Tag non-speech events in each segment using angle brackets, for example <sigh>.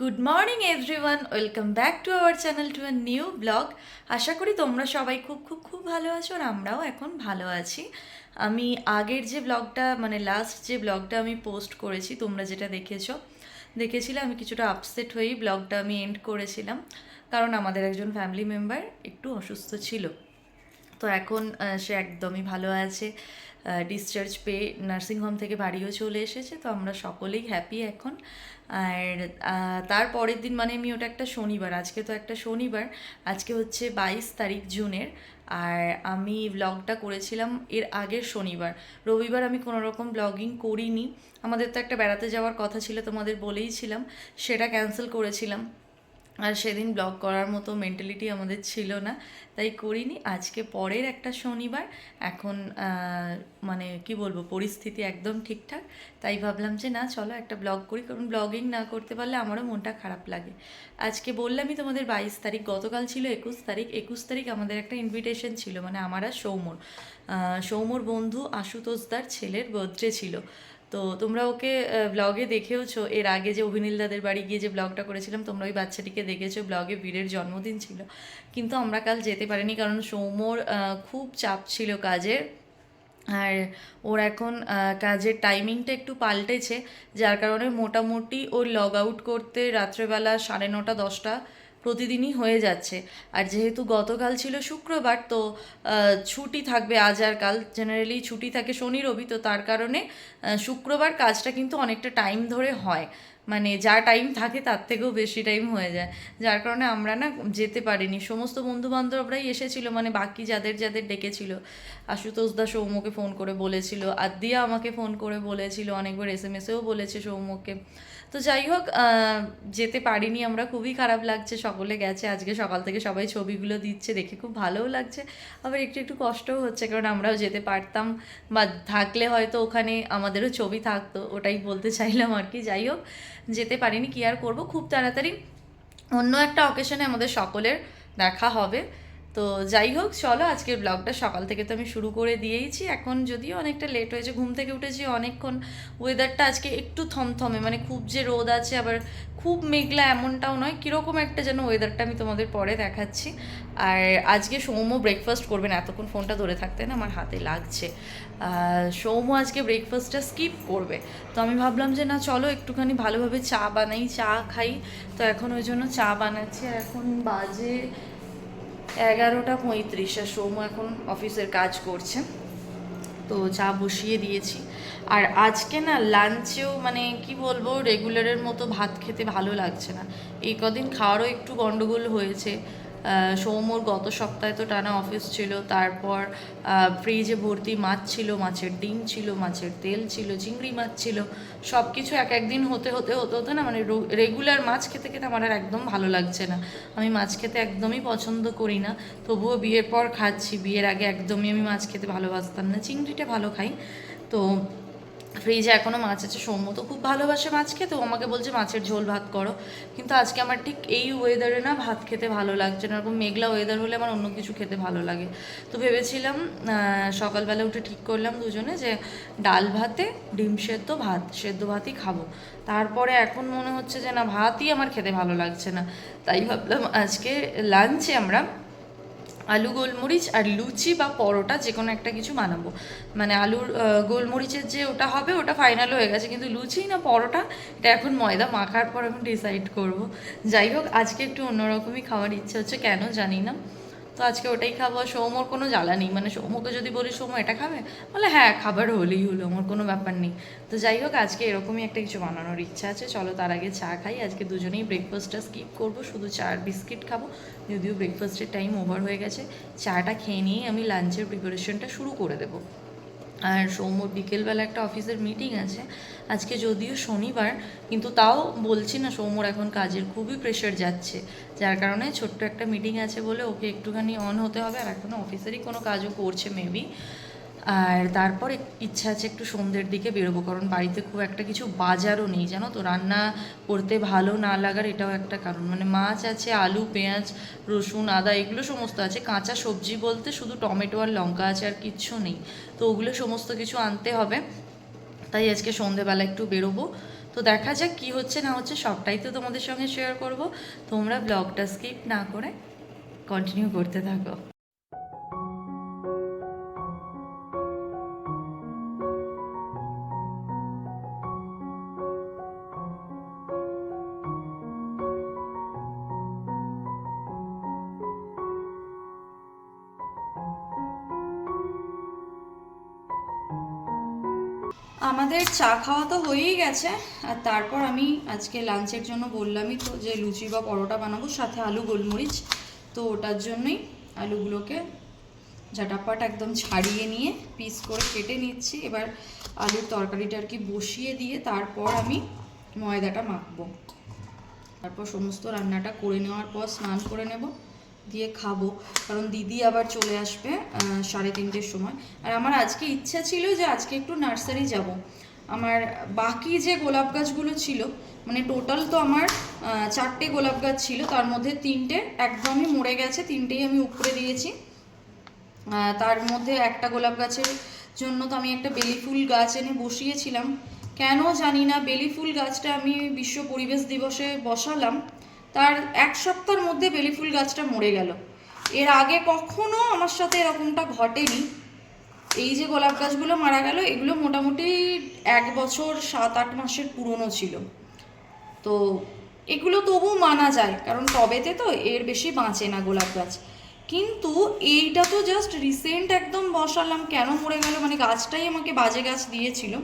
Good morning everyone welcome back to our channel to a new blog আশা করি তোমরা সবাই খুব খুব খুব ভালো আছো আর আমরাও এখন ভালো আছি। আমি আগের যে ব্লগটা মানে লাস্ট যে ব্লগটা আমি পোস্ট করেছি, তোমরা যেটা দেখেছ, দেখেছিলে, আমি কিছুটা আপসেট হয়েই ব্লগটা আমি এন্ড করেছিলাম। কারণ আমাদের একজন ফ্যামিলি মেম্বার একটু অসুস্থ ছিল। তো এখন সে একদমই ভালো আছে। ডিসচার্জ পেয়ে নার্সিংহোম থেকে বাড়িও চলে এসেছে, তো আমরা সকলেই হ্যাপি এখন। আর তার পরের দিন মানে আমি ওটা একটা শনিবার, আজকে তো একটা শনিবার, আজকে হচ্ছে বাইশ তারিখ জুনের। আর আমি ব্লগটা করেছিলাম এর আগের শনিবার। রবিবার আমি কোনো রকম ব্লগিং করিনি। আমাদের তো একটা বেড়াতে যাওয়ার কথা ছিল, তোমাদের বলেইছিলাম, সেটা ক্যান্সেল করেছিলাম। আর সেদিন ব্লগ করার মতো মেন্টালিটি আমাদের ছিল না। তাই করিনি। আজকে পরের একটা শনিবার। এখন মানে কি বলব, পরিস্থিতি একদম ঠিকঠাক। তাই ভাবলাম যে না, চলো একটা ব্লগ করি। কারণ ব্লগিং না করতে পারলে আমারও মনটা খারাপ লাগে। আজকে বললামই তোমাদের বাইশ তারিখ, গতকাল ছিল একুশ তারিখ। একুশ তারিখ আমাদের একটা ইনভিটেশন ছিল। মানে আমার আর সৌমর। সৌমর বন্ধু আশুতোষদার ছেলের বার্থডে ছিল। তো তোমরা ওকে ব্লগে দেখেওছো। এর আগে যে অভিনীল দাদের বাড়ি গিয়ে যে ব্লগটা করেছিলাম, তোমরা ওই বাচ্চাটিকে দেখেছ। ব্লগে বীরের জন্মদিন ছিল। কিন্তু আমরা কাল যেতে পারিনি কারণ সৌমর খুব চাপ ছিল কাজের। আর ওর এখন কাজের টাইমিংটা একটু পাল্টেছে, যার কারণে মোটামুটি ওর লগ আউট করতে রাত্রেবেলা সাড়ে নটা, দশটা প্রতিদিনই হয়ে যাচ্ছে। আর যেহেতু গতকাল ছিল শুক্রবার, তো ছুটি থাকবে আজ আর কাল। জেনারেলি ছুটি থাকে শনি, রবি, তো তার কারণে শুক্রবার কাজটা কিন্তু অনেকটা টাইম ধরে হয়। মানে যা টাইম থাকে তার থেকেও বেশি টাইম হয়ে যায়। যার কারণে আমরা না যেতে পারিনি। সমস্ত বন্ধু বান্ধবরাই এসেছিল মানে বাকি যাদের যাদের ডেকেছিল। আশুতোষ দা ফোন করে বলেছিল। আদিয়া আমাকে ফোন করে বলেছিল, অনেকবার এস এম এসেও বলেছে সৌম্যকে। তো যাই হোক যেতে পারিনি আমরা। খুবই খারাপ লাগছে, সকলে গেছে। আজকে সকাল থেকে সবাই ছবিগুলো দিচ্ছে, দেখে খুব ভালোও লাগছে। আবার একটু একটু কষ্টও হচ্ছে, কারণ আমরাও যেতে পারতাম। বা থাকলে হয়তো ওখানে আমাদেরও ছবি থাকতো, ওটাই বলতে চাইলাম আর কি। যাই হোক, যেতে পারিনি, কি আর করব? খুব তাড়াতাড়ি অন্য একটা অকেশনে আমাদের সকলের দেখা হবে। তো যাই হোক, চলো আজকের ব্লগটা সকাল থেকে তো আমি শুরু করে দিয়েইছি। এখন যদিও অনেকটা লেট হয়েছে, ঘুম থেকে উঠেছি, অনেকক্ষণ ওয়েদারটা আজকে একটু থমথমে মানে খুব যে রোদ আছে, আবার খুব মেঘলা এমনটাও নয়, কীরকম একটা যেন ওয়েদারটা আমি তোমাদের পরে দেখাচ্ছি। আর আজকে সৌম্য ব্রেকফাস্ট করবেন এতক্ষণ ফোনটা ধরে থাকতে না, আমার হাতে লাগছে। সৌম্য আজকে ব্রেকফাস্টটা স্কিপ করবে। তো আমি ভাবলাম যে না, চলো একটুখানি ভালোভাবে চা বানাই, চা খাই। তো এখন ওই জন্য চা বানাচ্ছি, আর এখন বাজে এগারোটা পঁয়ত্রিশ আর সৌম্য এখন অফিসের কাজ করছে। তো চা বসিয়ে দিয়েছি। আর আজকে না লাঞ্চেও মানে কি বলব রেগুলারের মতো ভাত খেতে ভালো লাগছে না। এই কদিন খাওয়ারও একটু গন্ডগোল হয়েছে। আহ, সৌম্যর গত সপ্তাহে তো টানা অফিস ছিল তারপর ফ্রিজে ভর্তি মাছ ছিল মাছের ডিম ছিল মাছের তেল ছিল চিংড়ি মাছ ছিল সব কিছু এক একদিন হতে হতে হতে হতে না মানে রেগুলার মাছ খেতে খেতে আমার আর একদম ভালো লাগছে না। আমি মাছ খেতে একদমই পছন্দ করি না তবুও বিয়ের পর খাচ্ছি বিয়ের আগে একদমই আমি মাছ খেতে ভালোবাসতাম না চিংড়িটা ভালো খাই। তো ফ্রিজে এখনও মাছ আছে, সৌম্য তো খুব ভালোবাসে মাছ খেতে ও আমাকে বলছে মাছের ঝোল ভাত করো। কিন্তু আজকে আমার ঠিক এই ওয়েদারে না ভাত খেতে ভালো লাগছে না, এরকম মেঘলা ওয়েদার হলে আমার অন্য কিছু খেতে ভালো লাগে। তো ভেবেছিলাম সকালবেলা উঠে ঠিক করলাম দুজনে যে ডাল ভাতে, ডিম সেদ্ধ ভাত, সেদ্ধ ভাতই খাব। তারপরে এখন মনে হচ্ছে যে না, ভাতই আমার খেতে ভালো লাগছে না। তাই ভাবলাম আজকে লাঞ্চে আমরা আলু গোলমরিচ আর লুচি বা পরোটা যে কোনো একটা কিছু বানাবো। মানে আলুর গোলমরিচের যে ওটা হবে, ওটা ফাইনাল হয়ে গেছে। কিন্তু লুচি না পরোটা, এটা এখন ময়দা মাখার পর এখন ডিসাইড করব। যাই হোক, আজকে একটু অন্যরকমই খাওয়ার ইচ্ছে হচ্ছে, কেন জানি না। তো আজকে ওটাই খাব। সৌমর কোনো জ্বালা নেই। মানে সৌমোকে যদি বলি, সৌম, এটা খাবে? বলে হ্যাঁ খাবার হলেই হলো, আমার কোনো ব্যাপার নেই। তো যাই হোক, আজকে এরকমই একটা কিছু বানানোর ইচ্ছা আছে। চলো তার আগে চা খাই। আজকে দুজনেই ব্রেকফাস্টটা স্কিপ করব। শুধু চা আর বিস্কিট খাব। যদিও ব্রেকফাস্টের টাইম ওভার হয়ে গেছে, চাটা খেয়ে নিয়েই আমি লাঞ্চের প্রিপারেশনটা শুরু করে দেবো। আর সৌম্য বিকেলবেলা একটা অফিসের মিটিং আছে। আজকে যদিও শনিবার, কিন্তু তাও বলছি না সৌম্যর এখন কাজের খুবই প্রেশার যাচ্ছে। যার কারণে ছোট্ট একটা মিটিং আছে বলে ওকে একটুখানি অন হতে হবে। আর এখনও অফিসেরই কোনো কাজও করছে মেবি আর তারপর ইচ্ছা আছে একটু সন্ধ্যের দিকে বেরোবো, কারণ বাড়িতে খুব একটা কিছু বাজারও নেই, জানো তো? রান্না করতে ভালো না লাগার এটাও একটা কারণ। মানে মাছ আছে, আলু, পেঁয়াজ, রসুন, আদা, এগুলো সমস্ত আছে। কাঁচা সবজি বলতে শুধু টমেটো আর লঙ্কা আছে আর কিচ্ছু নেই। তো ওগুলো সমস্ত কিছু আনতে হবে। তাই আজকে সন্ধেবেলা একটু বেরোবো। তো তো দেখা যাক কি হচ্ছে, না হচ্ছে, সবটাই তো তোমাদের সঙ্গে শেয়ার করব। তোমরা ব্লগটা স্কিপ না করে কন্টিনিউ করতে থাকো। আমাদের চা খাওয়া তো হয়েই গেছে। আর তারপর আমি আজকে লাঞ্চের জন্য বললামই তো যে লুচি বা পরোটা বানাবো, সাথে আলু গোলমরিচ। তো ওটার জন্যই আলুগুলোকে ঝাটাপাট একদম ছাড়িয়ে নিয়ে পিস করে কেটে নিচ্ছি। এবার আলুর তরকারিটা আর কি বসিয়ে দিয়ে তারপর আমি ময়দাটা মাখবো। তারপর সমস্ত রান্নাটা করে নেওয়ার পর স্নান করে নেব, দিয়ে খাব। কারণ দিদি আবার চলে আসবে সাড়ে তিনটের সময়। আর আমার আজকে ইচ্ছা ছিল যে আজকে একটু নার্সারি যাব। আমার বাকি যে গোলাপ গাছগুলো ছিল মানে টোটাল তো আমার চারটে গোলাপ গাছ ছিল, তার মধ্যে তিনটে একদমই মরে গেছে, তিনটেই আমি উপরে দিয়েছি। তার মধ্যে একটা গোলাপ গাছের জন্য তো আমি একটা বেলি ফুল গাছ এনে বসিয়েছিলাম। কেন জানি না বেলি ফুল গাছটা আমি বিশ্ব পরিবেশ দিবসে বসালাম। তার এক সপ্তাহের মধ্যে বেলি ফুল গাছটা মরে গেল। এর আগে কখনো আমার সাথে এরকমটা ঘটেনি। এই যে গোলাপ গাছগুলো মারা গেল, এগুলো মোটামুটি এক বছর সাত আট মাসের পুরনো ছিল। তো এগুলো তবু মানা যায়, কারণ টবেতে তো এর বেশি বাঁচে না গোলাপ গাছ। কিন্তু এইটা তো জাস্ট রিসেন্ট একদম বসালাম, কেন মরে গেল? মানে গাছটাই আমাকে বাজে গাছ দিয়েছিল।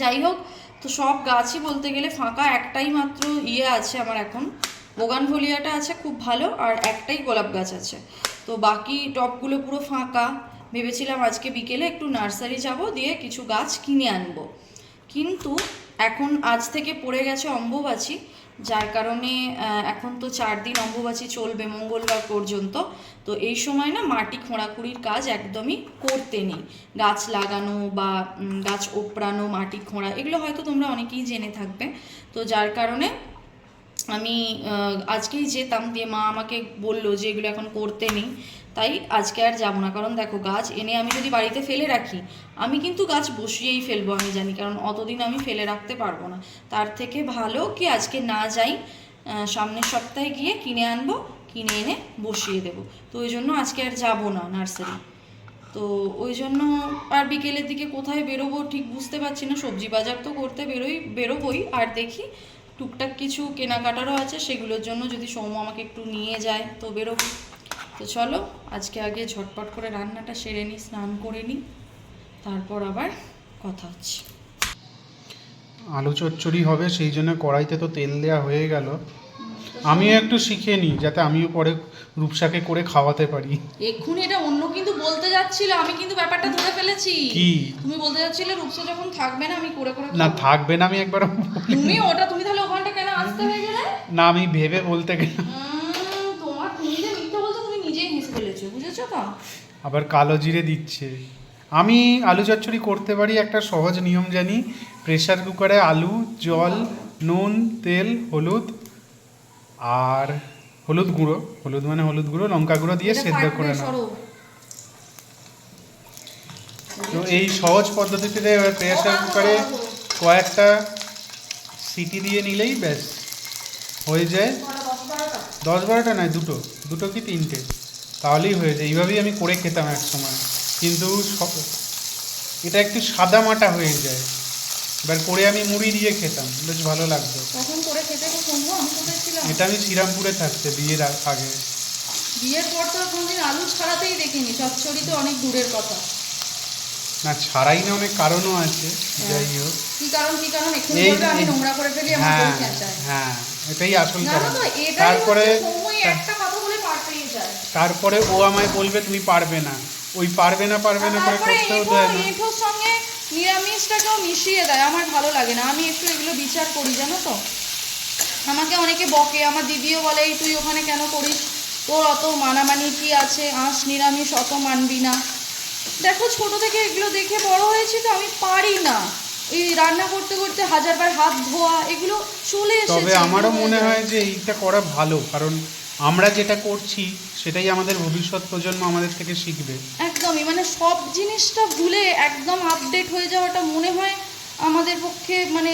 যাই হোক, তো সব গাছই বলতে গেলে ফাঁকা, একটাই মাত্র ইয়ে আছে আমার এখন। বোগানভলিয়াটা আছে খুব ভালো, আর একটাই গোলাপ গাছ আছে। তো বাকি টবগুলো পুরো ফাঁকা। ভেবেছিলাম আজকে বিকেলে একটু নার্সারি যাব, দিয়ে কিছু গাছ কিনে আনব। কিন্তু এখন আজ থেকে পড়ে গেছে অম্বুবাচী, যার কারণে এখন তো চার দিন অম্বুবাচী চলবে মঙ্গলবার পর্যন্ত। তো এই সময় না মাটি খোঁড়াখুড়ির কাজ একদমই করতে নেই। গাছ লাগানো বা গাছ ওপড়ানো, মাটি খোঁড়া, এগুলো হয়তো তোমরা অনেকেই জেনে থাকবে। তো যার কারণে আমি আজকেই যেতাম, দিয়ে মা আমাকে বলল যে এগুলো এখন করতে নেই। তাই আজকে আর যাব না। কারণ দেখো গাছ এনে আমি যদি বাড়িতে ফেলে রাখি, আমি কিন্তু গাছ বসিয়েই ফেলব আমি জানি, কারণ অতদিন আমি ফেলে রাখতে পারব না। তার থেকে ভালো কি আজকে না যাই সামনের সপ্তাহে গিয়ে কিনে আনব, কিনে এনে বসিয়ে দেবো। তো ওই জন্য আজকে আর যাব না নার্সারি। তো ওই জন্য আর বিকেলের দিকে কোথায় বেরোবো ঠিক বুঝতে পারছি না, সবজি বাজার তো করতে বেরোই, বেরোবই। আর দেখি টুকটাক কিছু কেনাকাটারও আছে, সেগুলোর জন্য যদি সৌম্য আমাকে একটু নিয়ে যায়, তো বেরোবো। তো চলো আজকে আগে ঝটপট করে রান্নাটা সেরে নিই স্নান করে নিই তারপর আবার কথা হচ্ছে। আলু চচ্চড়ি হবে সেই জন্য কড়াইতে তো তেল দেওয়া হয়ে গেল। আমিও একটু শিখে নিই যাতে আমিও পরে রূপসাকে করে খাওয়াতে পারি। এক্ষুনি এটা অন্য কিন্তু বলতে যাচ্ছিল আমি কিন্তু ব্যাপারটা ধরে ফেলেছি। কি? তুমি বলতে যাচ্ছিলে রূপসা যখন থাকবে না আমি করে করে না থাকবে না আমি একবার তুমি ওটা তুমি তাহলে ওখানটা কেন আসতে হয়ে গেলে? না আমি ভেবে বলতে গেলাম উম, তোমার তুমি যে মিথ্যা বলছো তুমি নিজেই মিশে তো? আবার কালো জিরে দিচ্ছে। আমি আলু চচ্চড়ি করতে পারি একটা সহজ নিয়ম জানি। প্রেশার কুকারে আলু জল নুন তেল হলুদ আর হলুদ গুঁড়ো। হলুদ মানে হলুদ গুঁড়ো লঙ্কা গুঁড়ো দিয়ে সেদ্ধ করে নাও। তো এই সহজ পদ্ধতিতে প্রেশার কুকারে কয়েকটা সিটি দিয়ে নিলেই ব্যাস হয়ে যায়। দশ বারোটা নয় দুটো। দুটো কি তিনটে? তাহলেই হয়ে যায়। এইভাবেই আমি করে খেতাম এক সময় কিন্তু সব- এটা একটু সাদা মাটা হয়ে যায়। এবার করে আমি মুড়ি দিয়ে খেতাম। বেশ ভালো লাগতো। এটা আমি শ্রীরামপুরে থাকতে বিয়ের আগে। বিয়ের পর তো কোনোদিন আলু ছাড়াতেই দেখিনি। চচ্চড়ি তো অনেক দূরের কথা। না ছাড়াই না অনেক কারণও আছে। যাই হোক। কি কারণ কি কারণ? এই- আমি নোংরা করে ফেলি আমার হ্যাঁ হ্যাঁ এটাই আসল কারণ। তারপরে একটা কথা তারপরে ও আমায় বলবে তুমি পারবে না। ওই পারবে না পারবে না করে করতেও দেয় না। এঁঠোর সঙ্গে নিরামিষটাকেও মিশিয়ে দেয় আমার ভালো লাগে না। আমি একটু এগুলো বিচার করি জানো তো? আমাকে অনেকে বকে আমার দিদিও বলে এই তুই ওখানে কেন করিস? তোর অত মানামানি কি আছে? আঁশ নিরামিষ অত মানবি না। দেখো ছোট থেকে এগুলো দেখে বড় হয়েছি তো আমি পারি না। এই রান্না করতে করতে হাজারবার হাত ধোয়া এগুলো চলে এসেছে। তবে আমারও মনে হয় যে এইটা করা ভালো কারণ আমরা যেটা করছি, সেটাই আমাদের ভবিষ্যৎ প্রজন্ম আমাদের থেকে শিখবে। একদমই মানে সব জিনিসটা ভুলে একদম আপডেট হয়ে যাওয়াটা মনে হয় আমাদের পক্ষে মানে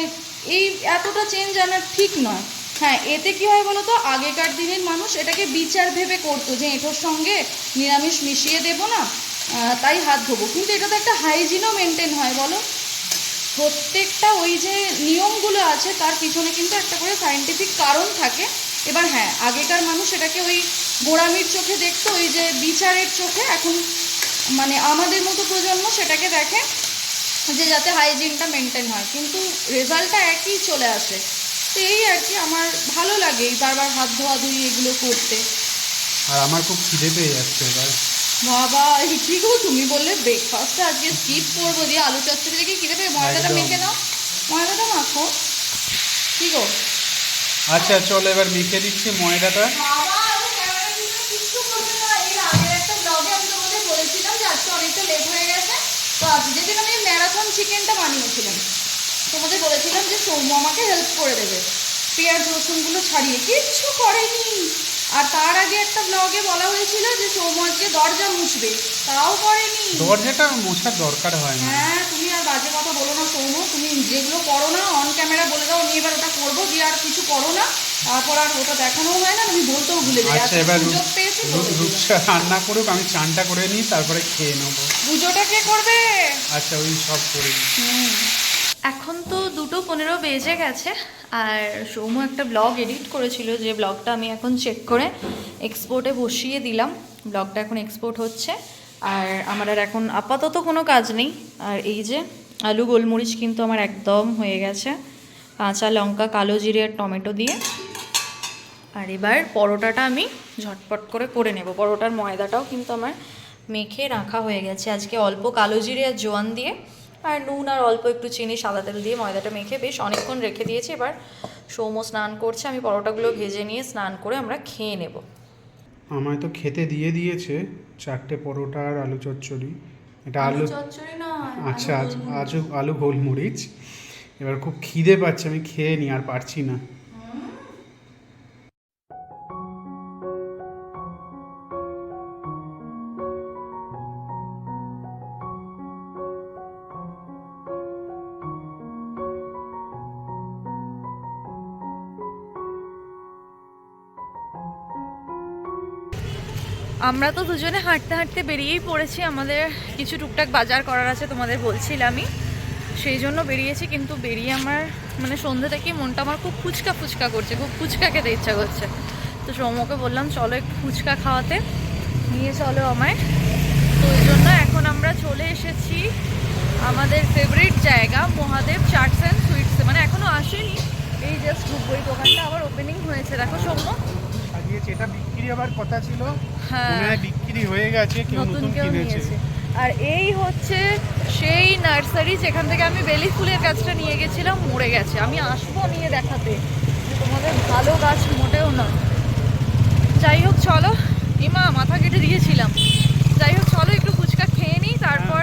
এই এতটা চেঞ্জ আনা ঠিক নয়। হ্যাঁ এতে কি হয় বলো তো আগেকার দিনের মানুষ এটাকে বিচার ভেবে করতো যে এঁটোর সঙ্গে নিরামিষ মিশিয়ে দেবো না তাই হাত ধোবো। কিন্তু এটা তো একটা হাইজিনও মেনটেন হয়, বলো? প্রত্যেকটা ওই যে নিয়মগুলো আছে, তার পিছনে কিন্তু একটা করে সায়েন্টিফিক কারণ থাকে। এবার হ্যাঁ আগেকার মানুষ এটাকে ওই গোড়ামির চোখে দেখতো ওই যে বিচারের চোখে। এখন মানে আমাদের মতো প্রজন্ম সেটাকে দেখে যে যাতে হাইজিনটা মেনটেন হয়। কিন্তু রেজাল্টটা একই চলে আসে। তো এই আর কি আমার ভালো লাগে বারবার হাত ধোয়াধুয়ি এগুলো করতে। আর আমার খুব খিদে পেয়ে যাচ্ছে এবার। বাবা এই কি গো তুমি বললে ব্রেকফাস্টটা আজকে স্কিপ করব দিয়ে আলু চচ্চড়ি দেখে কিনে পেয়ে ময়দাটা। মেখে নাও। ময়দাটা মাখো। কি গো? আচ্ছা চলো এবার মেখে দিচ্ছি ময়দাটা। আমি ম্যারাথন চিকেনটা বানিয়েছিলাম, তোমাদের বলেছিলাম যে সৌম্য আমাকে হেল্প করে দেবে। পেঁয়াজ রসুনগুলো ছাড়িয়ে কিচ্ছু করেনি। আর তার আগে একটা ব্লগে বলা হয়েছিল যে সৌম্য আজকে দরজা মুছবে তাও করেনি দরজাটা মোছার দরকার হয় না। হ্যাঁ তুমি আর বাজে কথা বলো না সৌম্য তুমি যেগুলো করো না অন ক্যামেরা বলে দাও আমি এবার ওটা করব দিয়ে আর কিছু করো না তারপর আর ওটা দেখানো হয় না তুমি বলতেও ভুলে যাই আচ্ছা এবার রূপসা রান্না করুক আমি চানটা করে নিই তারপরে খেয়ে নেব। পুজোটা কে করবে? আচ্ছা ওই সব করে নিই। এখন তো দুটো পনেরো বেজে গেছে, আর সৌম্য একটা ব্লগ এডিট করেছিল, যে ব্লগটা আমি এখন চেক করে এক্সপোর্টে বসিয়ে দিলাম। ব্লগটা এখন এক্সপোর্ট হচ্ছে, আর আমার আর এখন আপাতত কোনো কাজ নেই। আর এই যে আলু গোলমরিচ কিন্তু আমার একদম হয়ে গেছে, কাঁচা লঙ্কা, কালো জিরে আর টমেটো দিয়ে। আর এবার পরোটাটা আমি ঝটপট করে করে নেব। পরোটার ময়দাটাও কিন্তু আমার মেখে রাখা হয়ে গেছে। আজকে অল্প কালো জিরে আর জোয়ান দিয়ে আর নুন আর অল্প একটু চিনি সাদা তেল দিয়ে ময়দাটা মেখে বেশ অনেকক্ষণ রেখে দিয়েছি। এবার সৌম্য স্নান করছে আমি পরোটাগুলো ভেজে নিয়ে স্নান করে আমরা খেয়ে নেব। আমায় তো খেতে দিয়ে দিয়েছে চারটে পরোটা আর আলু চচ্চড়ি। এটা আলু চচ্চড়ি না আচ্ছা আজ আলু গোলমরিচ। এবার খুব খিদে পাচ্ছে আমি খেয়ে নিই আর পারছি না। আমরা তো দুজনে হাঁটতে হাঁটতে বেরিয়েই পড়েছি। আমাদের কিছু টুকটাক বাজার করার আছে তোমাদের বলছিলামই সেই জন্য বেরিয়েছি, কিন্তু বেরিয়ে আমার মানে সন্ধ্যে থেকে মনটা আমার খুব ফুচকা ফুচকা করছে, খুব ফুচকা খেতে ইচ্ছা করছে। তো সৌম্যকে বললাম, চলো একটু ফুচকা খাওয়াতে, নিয়ে চলো আমায়। তো ওই জন্য এখন আমরা চলে এসেছি আমাদের ফেভারিট জায়গা, মহাদেব চাটস অ্যান্ড সুইটসে মানে এখনও আসেনি। এই জাস্ট ঢুকবই দোকানটা আবার ওপেনিং হয়েছে। দেখো সৌম্য। এটা বিক্রি হবার কথা ছিল হ্যাঁ। বিক্রি হয়ে গেছে কেউ নতুন কিনেছে। আর এই হচ্ছে সেই নার্সারি যেখান থেকে আমি বেলি ফুলের গাছটা নিয়ে গেছিলাম মরে গেছে। আমি আসব নিয়ে দেখাতে। তোমাদের ভালো গাছ মোটেও নয়। যাই হোক চলো। ইমা মাথা কেটে দিয়েছিলাম। যাই হোক চলো একটু ফুচকা খেয়ে নিই তারপর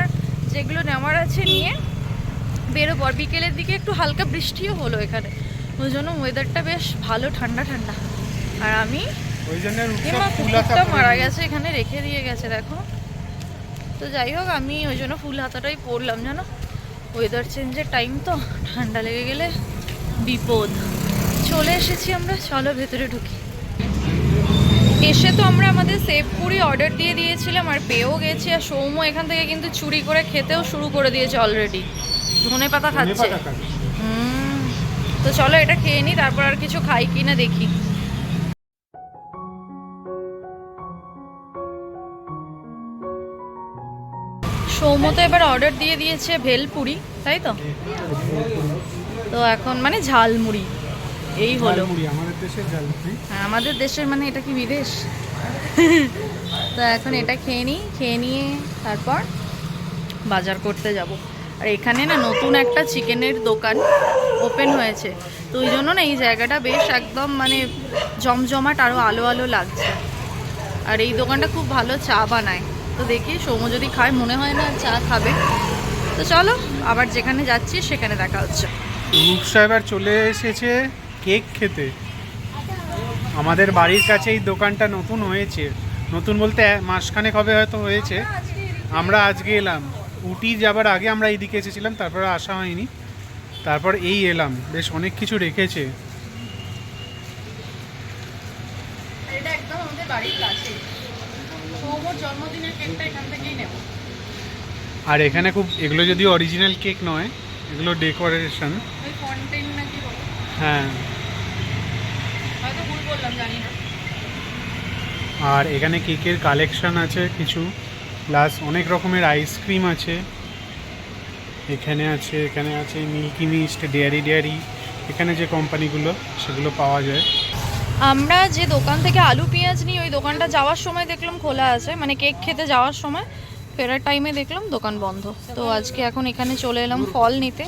যেগুলো নেওয়ার আছে নিয়ে বেরোবো। আর বিকেলের দিকে একটু হালকা বৃষ্টিও হলো এখানে। ওই জন্য ওয়েদারটা বেশ ভালো ঠান্ডা ঠান্ডা। আর আমি ওই জন্য কুকুরটা মারা গেছে এখানে রেখে দিয়ে গেছে দেখো। তো যাই হোক আমি ওই জন্য ফুল হাতাটাই পরলাম জানো? ওয়েদার চেঞ্জের টাইম তো ঠান্ডা লেগে গেলে বিপদ। চলে এসেছি আমরা চলো ভেতরে ঢুকি। এসে তো আমরা আমাদের সেভ পুরি অর্ডার দিয়ে দিয়েছিলাম আর পেয়েও গেছি আর সৌম্য এখান থেকে কিন্তু চুরি করে খেতেও শুরু করে দিয়েছে অলরেডি ধনে পাতা খাচ্ছে। তো চলো এটা খেয়ে নিই তারপর আর কিছু খাই কি না দেখি। সৌম্য তো এবার অর্ডার দিয়ে দিয়েছে ভেলপুরি তাই তো? তো এখন মানে ঝালমুড়ি এই হলো। হ্যাঁ, আমাদের দেশের মানে এটা কি বিদেশ? তো এখন এটা খেয়ে নিই খেয়ে নিয়ে তারপর বাজার করতে যাব। আর এখানে না নতুন একটা চিকেনের দোকান ওপেন হয়েছে। তো ওই জন্য না এই জায়গাটা বেশ একদম মানে জমজমাট আরও আলো আলো লাগছে। আর এই দোকানটা খুব ভালো চা বানায়। তো দেখি সৌম্য যদি খায় মনে হয় না চা খাবে। তো চলো আবার যেখানে যাচ্ছি সেখানে দেখা হচ্ছে। রূপসা এবার চলে এসেছে কেক খেতে। আমাদের বাড়ির কাছে এই দোকানটা নতুন হয়েছে। নতুন বলতে মাসখানেক হবে হয়তো হয়েছে। আমরা আজকে এলাম। উটি যাবার আগে আমরা এইদিকে এসেছিলাম তারপরে আসা হয়নি। তারপর এই এলাম। বেশ অনেক কিছু রেখেছে। এটা একদম আমাদের বাড়ির কাছে সৌমর জন্মদিনের কেকটা এখান থেকেই নেব। আর এখানে খুব এগুলো যদি অরিজিনাল কেক নয় এগুলো ডেকোরেশন ওই ফন্টেন নাকি বলে। হ্যাঁ। হয়তো ভুল বললাম জানি না। আর এখানে কেকের কালেকশন আছে কিছু প্লাস অনেক রকমের আইসক্রিম আছে। এখানে আছে এখানে আছে মিল্কি মিস্ট ডেয়ারি ডেয়ারি। এখানে যে কোম্পানিগুলো সেগুলো পাওয়া যায়। আমরা যে দোকান থেকে আলু পেঁয়াজ নিই ওই দোকানটা যাওয়ার সময় দেখলাম খোলা আছে মানে কেক খেতে যাওয়ার সময়। ফেরার টাইমে দেখলাম দোকান বন্ধ। তো আজকে এখন এখানে চলে এলাম ফল নিতে।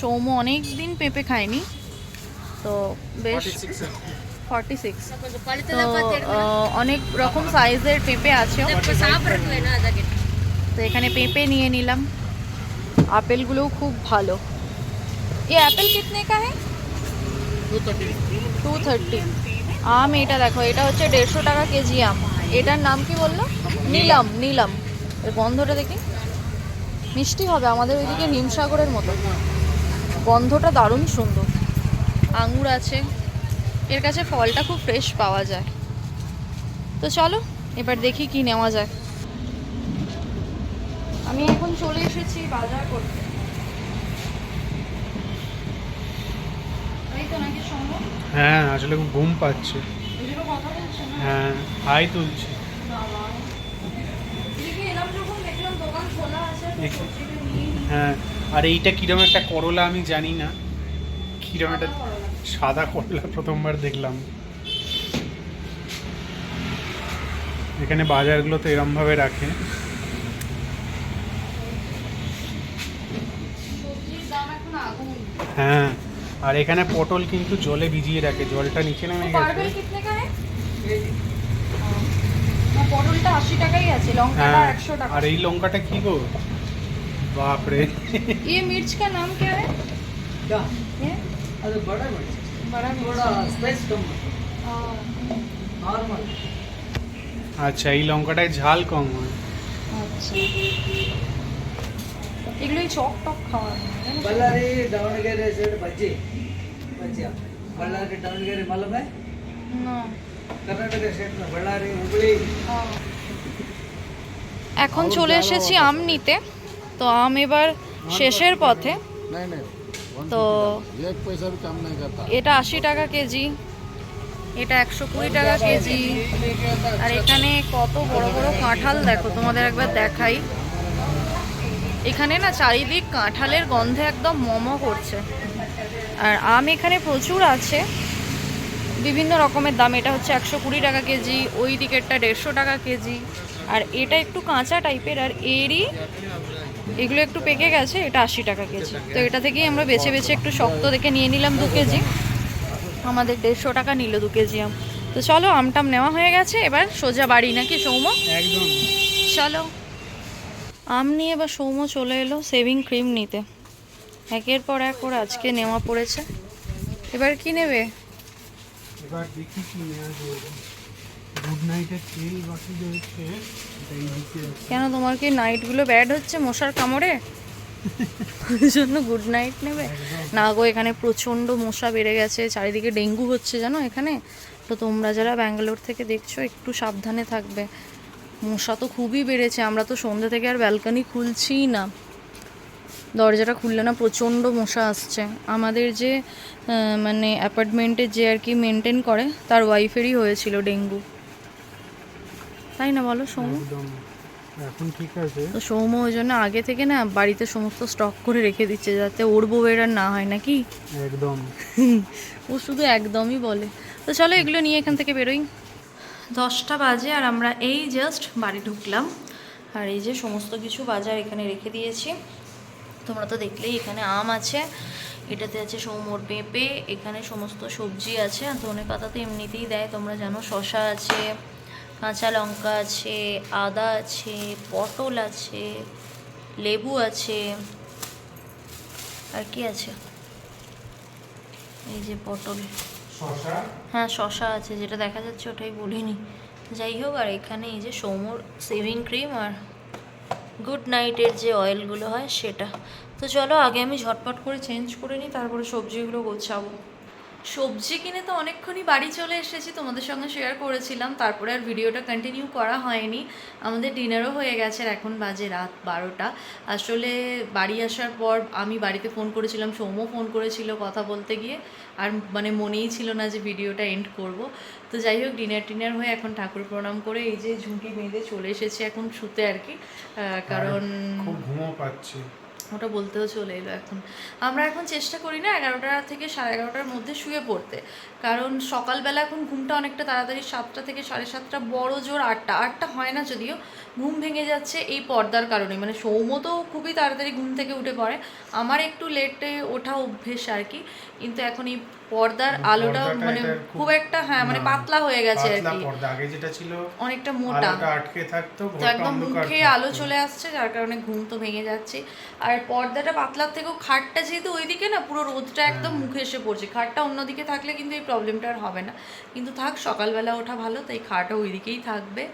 সৌম্য অনেক দিন পেঁপে খায়নি। তো বেশ ফর্টি সিক্স তো অনেক রকম সাইজের পেঁপে আছে। তো এখানে পেঁপে নিয়ে নিলাম। আপেলগুলোও খুব ভালো। এই আপেল কিতনে কাহে টু থার্টি আম এটা দেখো, এটা হচ্ছে দেড়শো টাকা কেজি আম। এটার নাম কি বলল? নিলাম নিলাম। এর গন্ধটা দেখি। মিষ্টি হবে আমাদের ওইদিকে হিমসাগরের মতো। গন্ধটা দারুণ সুন্দর। আঙুর আছে। এর কাছে ফলটা খুব ফ্রেশ পাওয়া যায়। তো চলো, এবার দেখি কি নেওয়া যায়। আমি এখন চলে এসেছি বাজার করতে। এই তো নাকি সম্ভব? হ্যাঁ আসলে খুব ঘুম পাচ্ছে। হ্যাঁ হাই তুলছে। হ্যাঁ আর এইটা কিরম একটা করলা আমি জানি না। কিরম একটা সাদা করলা প্রথমবার দেখলাম। এখানে বাজারগুলো তো এরমভাবে রাখে। হ্যাঁ। আর এখানে পটল কিন্তু জলে ভিজিয়ে রাখে জলটা নিচে নেমে গেছে পটলটা 80 টাকাই আছে লঙ্কাটা 100 টাকা আর এই লঙ্কাটা কি গো বাপ রে এই मिर्च का नाम क्या है क्या है अरे बड़ा मिर्च बड़ा थोड़ा स्पाइस कम नॉर्मल আচ্ছা এই লঙ্কাটায় ঝাল কম হয় আচ্ছা এগুলোই চক টক খাওয়া বালারে দাওনগেরে সেট ভাজি ಬಳ್ಳಾರಿ ದಾವಣಗೆರೆ ಕರ್ನಾಟಕ ಬಳ್ಳಾರಿ ಹುಬ್ಬಳ್ಳಿ. এখন চলে এসেছি আম নিতে তো আম এবার শেষের পথে। তো এটা আশি টাকা কেজি। এটা একশো কুড়ি টাকা কেজি। আর এখানে কত বড় বড় কাঁঠাল দেখো তোমাদের একবার দেখাই। এখানে না চারিদিক কাঁঠালের গন্ধে একদম মমো করছে। আর আম এখানে প্রচুর আছে। বিভিন্ন রকমের দাম এটা হচ্ছে একশো কুড়ি টাকা কেজি ওই দিকেরটা দেড়শো টাকা কেজি। আর এটা একটু কাঁচা টাইপের আর এরই এগুলো একটু পেকে গেছে এটা আশি টাকা কেজি। তো এটা থেকেই আমরা বেছে বেছে একটু শক্ত দেখে নিয়ে নিলাম দু কেজি। আমাদের দেড়শো টাকা নিল দু কেজি আম। তো চলো আমটাম নেওয়া হয়ে গেছে এবার সোজা বাড়ি নাকি সৌম্য? একদম। চলো। আম নিয়ে এবার সৌম্য চলে এলো সেভিং ক্রিম নিতে। একের পর এক ওর আজকে নেওয়া পড়েছে। এবার কি নেবে? এবার দেখি কি নেওয়া গুড নাইটের তেল বাকি রয়েছে কেন তোমার কি নাইটগুলো ব্যাড হচ্ছে মশার কামড়ে? ওই জন্য গুড নাইট নেবে। না গো এখানে প্রচণ্ড মশা বেড়ে গেছে চারিদিকে ডেঙ্গু হচ্ছে জানো এখানে? তো তোমরা যারা ব্যাঙ্গালোর থেকে দেখছ একটু সাবধানে থাকবে। মশা তো খুবই বেড়েছে আমরা তো সন্ধ্যে থেকে আর ব্যালকনি খুলছিই না। দরজাটা খুললে না প্রচণ্ড মশা আসছে। আমাদের যে মানে অ্যাপার্টমেন্টে যে আর কি মেনটেন করে তার ওয়াইফেরই হয়েছিল ডেঙ্গু। তাই না বলো সৌম্য? এখন ঠিক আছে। তো সৌম্য ওই জন্য আগে থেকে না বাড়িতে সমস্ত স্টক করে রেখে দিচ্ছে যাতে ওর বউয়ের আর না হয় নাকি? একদম। <laughs> ও শুধু একদমই বলে। তো চলো এগুলো নিয়ে এখান থেকে বেরোই। দশটা বাজে আর আমরা এই জাস্ট বাড়ি ঢুকলাম। আর এই যে সমস্ত কিছু বাজার এখানে রেখে দিয়েছি। তোমরা তো দেখলেই এখানে আম আছে এটাতে আছে সৌমর পেঁপে এখানে সমস্ত সবজি আছে আর ধনে পাতা তো এমনিতেই দেয় তোমরা জানো শশা আছে কাঁচা লঙ্কা আছে আদা আছে পটল আছে লেবু আছে আর কি আছে? এই যে পটল। হ্যাঁ শশা আছে যেটা দেখা যাচ্ছে ওটাই বলিনি। যাই হোক আর এখানে এই যে সৌমর সেভিং ক্রিম আর গুড নাইটের যে অয়েলগুলো হয় সেটা। তো চলো আগে আমি ঝটপট করে চেঞ্জ করে নিই, তারপরে সবজিগুলো গোছাবো। সবজি কিনে তো অনেকক্ষণই বাড়ি চলে এসেছি তোমাদের সঙ্গে শেয়ার করেছিলাম। তারপরে আর ভিডিওটা কন্টিনিউ করা হয়নি। আমাদের ডিনারও হয়ে গেছে আর এখন বাজে রাত বারোটা। আসলে বাড়ি আসার পর আমি বাড়িতে ফোন করেছিলাম সৌম্য ফোন করেছিল কথা বলতে গিয়ে। আর মানে মনেই ছিল না যে ভিডিওটা এন্ড করব। তো যাই হোক ডিনার টিনার হয়ে এখন ঠাকুর প্রণাম করে এই যে ঝুঁকি বেঁধে চলে এসেছে এখন শুতে আর কি। কারণ খুব ঘুমো পাচ্ছে। ওটা বলতেও চলে এলো এখন। আমরা এখন চেষ্টা করি না এগারোটা থেকে সাড়ে এগারোটার মধ্যে শুয়ে পড়তে। কারণ সকালবেলা এখন ঘুমটা অনেকটা তাড়াতাড়ি সাতটা থেকে সাড়ে সাতটা, বড় জোর আটটা। আটটা হয় না যদিও, ঘুম ভেঙে যাচ্ছে এই পর্দার কারণে মানে সৌম্য তো খুবই তাড়াতাড়ি ঘুম থেকে উঠে পড়ে। আমার একটু লেটে ওঠা অভ্যেস আর কি। কিন্তু এখন এই পর্দার আলোটা মানে খুব- একটা হ্যাঁ মানে পাতলা হয়ে গেছে আর কি। পর্দা আগে যেটা ছিল অনেকটা মোটা। আটকে থাকতো একদম মুখে আলো চলে আসছে যার কারণে ঘুম তো ভেঙে যাচ্ছে। আর পর্দাটা পাতলার থেকেও খাটটা যেহেতু ওইদিকে না পুরো রোদটা একদম হ্যাঁ। মুখে এসে পড়ছে। খাটটা অন্যদিকে থাকলে কিন্তু এই প্রবলেমটা আর হবে না। কিন্তু থাক সকালবেলা ওঠা ভালো তাই খাটও ওইদিকেই থাকবে।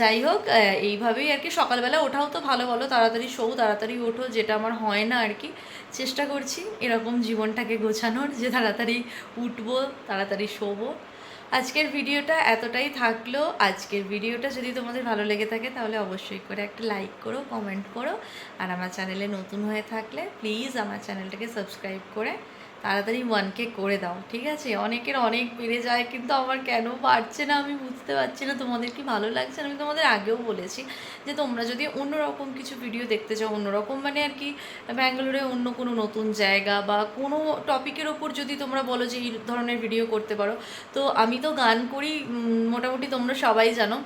যাই হোক এইভাবেই আর কি সকালবেলা ওঠাও তো ভালো বলো, তাড়াতাড়ি শোও, তাড়াতাড়ি ওঠো, যেটা আমার হয় না আর কি, চেষ্টা করছি এরকম জীবনটাকে গোছানোর যে তাড়াতাড়ি উঠবো, তাড়াতাড়ি শোবো। আজকের ভিডিওটা এতটাই থাকল, আজকের ভিডিওটা যদি তোমাদের ভালো লেগে থাকে তাহলে অবশ্যই করে একটা লাইক করো কমেন্ট করো, আর আমার চ্যানেলে নতুন হয়ে থাকলে প্লিজ আমার চ্যানেলটাকে সাবস্ক্রাইব করে তাড়াতাড়ি ওয়ানকে করে দাও, ঠিক আছে? অনেকের অনেক বেড়ে যায়, কিন্তু আমার কেন বাড়ছে না আমি বুঝতে পারছি না। তোমাদের কি ভালো লাগছে? আমি তোমাদের আগেও বলেছি যে তোমরা যদি অন্যরকম কিছু ভিডিও দেখতে চাও, অন্যরকম মানে আর কি ব্যাঙ্গালোরে অন্য কোনো নতুন জায়গা বা কোনো টপিকের ওপর যদি তোমরা বলো যে এই ধরনের ভিডিও করতে পারো, তো আমি তো গান করি মোটামুটি তোমরা সবাই জানো।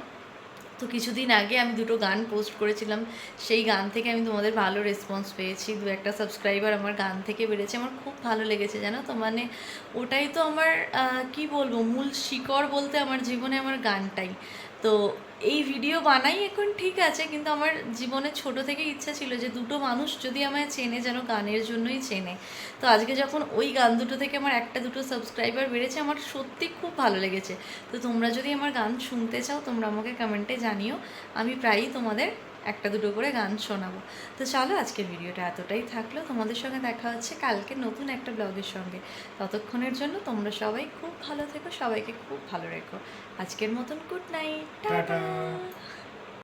তো কিছুদিন আগে আমি দুটো গান পোস্ট করেছিলাম, সেই গান থেকে আমি তোমাদের ভালো রেসপন্স পেয়েছি। দু একটা সাবস্ক্রাইবার আমার গান থেকে বেড়েছে, আমার খুব ভালো লেগেছে, জানো তো? মানে ওটাই তো আমার কি বলব? মূল শিকড় বলতে আমার জীবনে আমার গানটাই। তো এই ভিডিও বানাই এখন ঠিক আছে, কিন্তু আমার জীবনে ছোট থেকে ইচ্ছা ছিল যে দুটো মানুষ যদি আমায় চেনে যেন গানের জন্যই চেনে। তো আজকে যখন ওই গান দুটো থেকে আমার একটা দুটো সাবস্ক্রাইবার বেড়েছে, আমার সত্যি খুব ভালো লেগেছে। তো তোমরা যদি আমার গান শুনতে চাও, তোমরা আমাকে কমেন্টে জানিও। আমি প্রায়ই তোমাদের একটা দুটো করে গান শোনাবো। তো চলো আজকের ভিডিওটা এতটাই থাকল। তোমাদের সঙ্গে দেখা হচ্ছে কালকে নতুন একটা ব্লগের সঙ্গে। ততক্ষণের জন্য তোমরা সবাই খুব ভালো থেকো সবাইকে খুব ভালো রেখো। আজকের মতন গুড নাইট টাটা।